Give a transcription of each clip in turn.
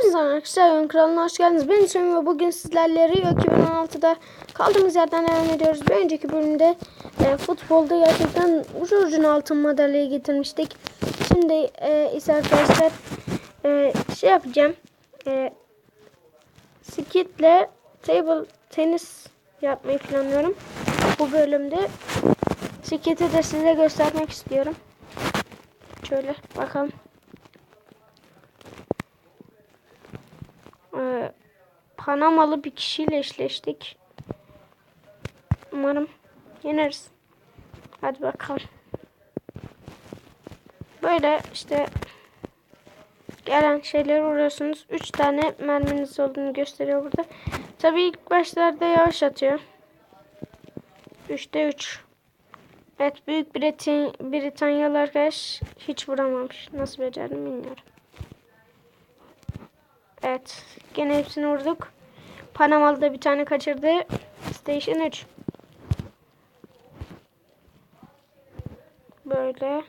Hepinize arkadaşlar Oyun Kralı'na hoş geldiniz. Ben Hüseyin ve bugün sizlerle Rio 2016'da kaldığımız yerden devam ediyoruz. Bir önceki bölümde e, futbolda gerçekten ucu altın madalyayı getirmiştik. Şimdi e, ise arkadaşlar e, şey yapacağım. E, skitle table tenis yapmayı planlıyorum. Bu bölümde skiti de size göstermek istiyorum. Şöyle bakalım. Ee, Panamalı bir kişiyle eşleştik. Umarım yeneriz. Hadi bakalım. Böyle işte gelen şeyleri vuruyorsunuz. 3 tane merminiz olduğunu gösteriyor burada. Tabii ilk başlarda yavaş atıyor. 3'te 3. Evet Büyük Britan Britanyalı arkadaş hiç vuramamış. Nasıl becerdim bilmiyorum. Evet. Gene hepsini vurduk. Panamalı da bir tane kaçırdı. Station 3. Böyle.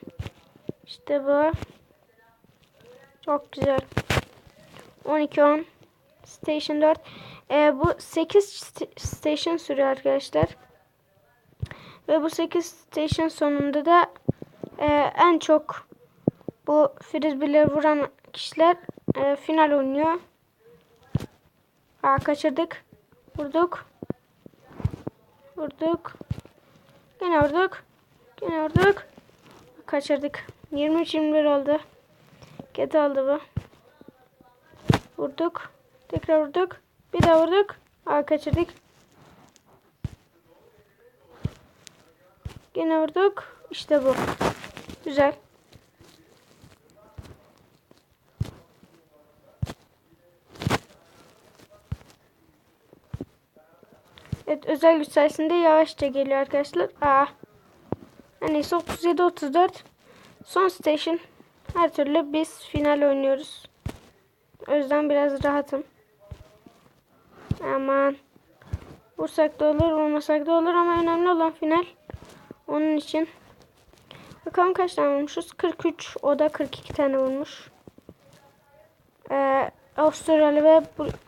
İşte bu. Çok güzel. 12-10. Station 4. Ee, bu 8 st station sürüyor arkadaşlar. Ve bu 8 station sonunda da e, en çok bu frisbee'leri vuran kişiler e, final oynuyor. Aa, kaçırdık. Vurduk. Vurduk. Yine vurduk. Yine vurduk. Kaçırdık. 23-21 oldu. Kötü oldu bu. Vurduk. Tekrar vurduk. Bir daha vurduk. Aa, kaçırdık. Yine vurduk. İşte bu. Güzel. Evet özel güç sayesinde yavaşça geliyor arkadaşlar. Aa. Neyse 37 34. Son station. Her türlü biz final oynuyoruz. O yüzden biraz rahatım. Aman. Vursak da olur, vurmasak da olur ama önemli olan final. Onun için. Bakalım kaç tane vurmuşuz? 43. O da 42 tane vurmuş. Ee, Avustralya ve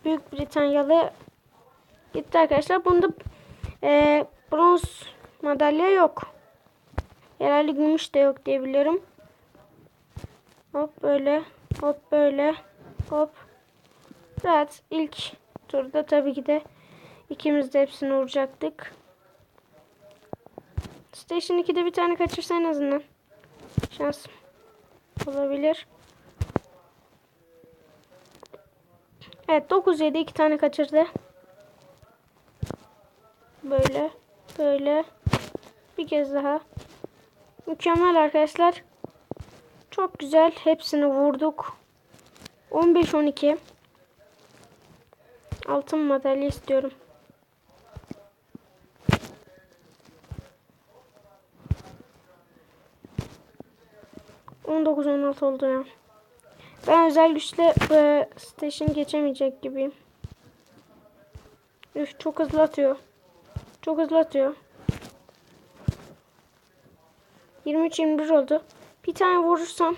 Büyük Britanyalı gitti arkadaşlar. Bunda e, bronz madalya yok. Herhalde gümüş de yok diye biliyorum. Hop böyle. Hop böyle. Hop. Rahat. ilk turda tabii ki de ikimiz de hepsini vuracaktık. Station 2'de bir tane kaçırsa en azından. Şans olabilir. Evet 9-7 iki tane kaçırdı. Böyle. Böyle. Bir kez daha. Mükemmel arkadaşlar. Çok güzel. Hepsini vurduk. 15-12. Altın madalya istiyorum. On dokuz on altı oldu ya. Ben özel güçle e, station geçemeyecek gibiyim. Üf çok hızlı atıyor. Çok hızlı atıyor. 23-21 oldu. Bir tane vurursam.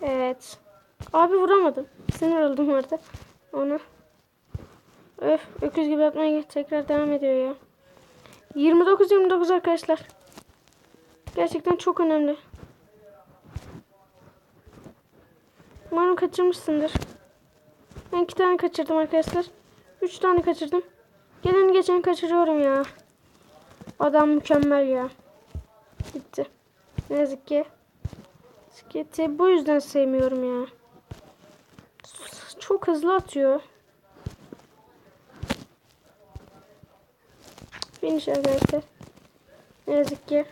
Evet. Abi vuramadım. Sinir oldum orada. Ona. Öf. Öküz gibi atmaya tekrar devam ediyor ya. 29-29 arkadaşlar. Gerçekten çok önemli. Umarım kaçırmışsındır. Ben iki tane kaçırdım arkadaşlar. Üç tane kaçırdım. Geleni geçen kaçırıyorum ya. Adam mükemmel ya. Gitti. Ne yazık ki. Sketi bu yüzden sevmiyorum ya. Çok hızlı atıyor. Finish arkadaşlar. Ne yazık ki.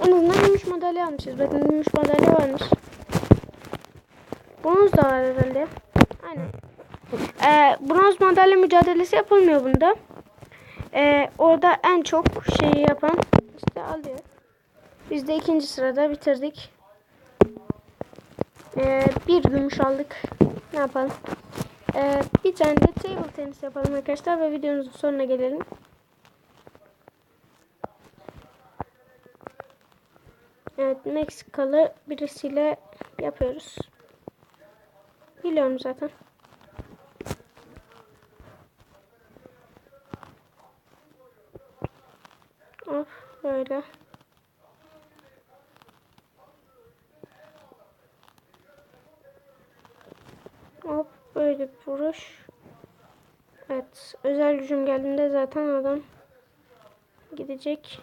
En azından gümüş madalya almışız. Bakın gümüş madalya varmış. Bronz da var herhalde. Aynen. Ee, bronz madalya mücadelesi yapılmıyor bunda. Ee, orada en çok şeyi yapan işte alıyor. Biz de ikinci sırada bitirdik. Ee, bir gümüş aldık. Ne yapalım? Ee, bir tane de table tenis yapalım arkadaşlar ve videomuzun sonuna gelelim. Evet Meksikalı birisiyle yapıyoruz. Biliyorum zaten. Of böyle. Hop böyle bir vuruş. Evet. Özel gücüm geldiğinde zaten adam gidecek.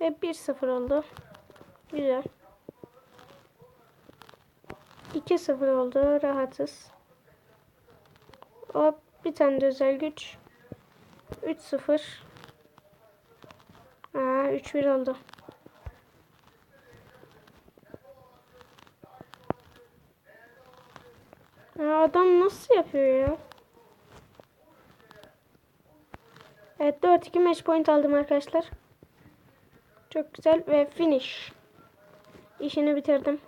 Ve 1-0 oldu. Güzel. 2-0 oldu. Rahatız. Hop bir tane de özel güç. 3-0. Aa 3-1 oldu. Ya adam nasıl yapıyor ya? Evet 4-2 match point aldım arkadaşlar. Çok güzel ve finish. İşini bitirdim.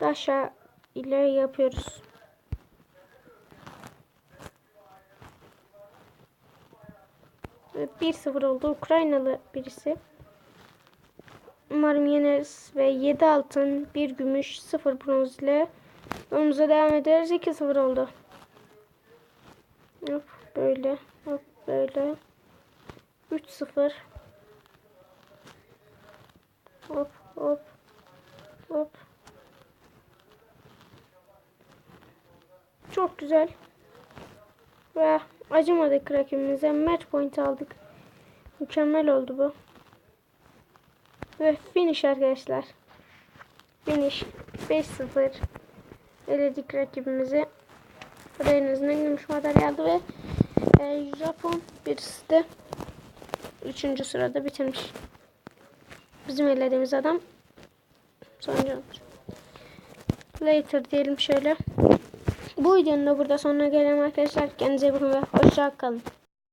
Aşağı ileri yapıyoruz. 1-0 oldu. Ukraynalı birisi. Umarım yeneriz ve 7 altın, 1 gümüş, 0 bronz ile yolumuza devam ederiz. 2-0 oldu. Hop böyle, hop böyle. 3-0. Hop hop hop. Çok güzel. Ve acımadık rakibimize. Match point aldık. Mükemmel oldu bu. Ve finish arkadaşlar. Finish 5-0. Eledik rakibimizi. Buraya en azından gümüş madalya aldı ve e, Japon birisi de 3. sırada bitirmiş. Bizim elediğimiz adam sonuncu olmuş. Later diyelim şöyle. Bu videonun da burada sonuna gelelim arkadaşlar. Kendinize iyi bakın ve hoşça kalın.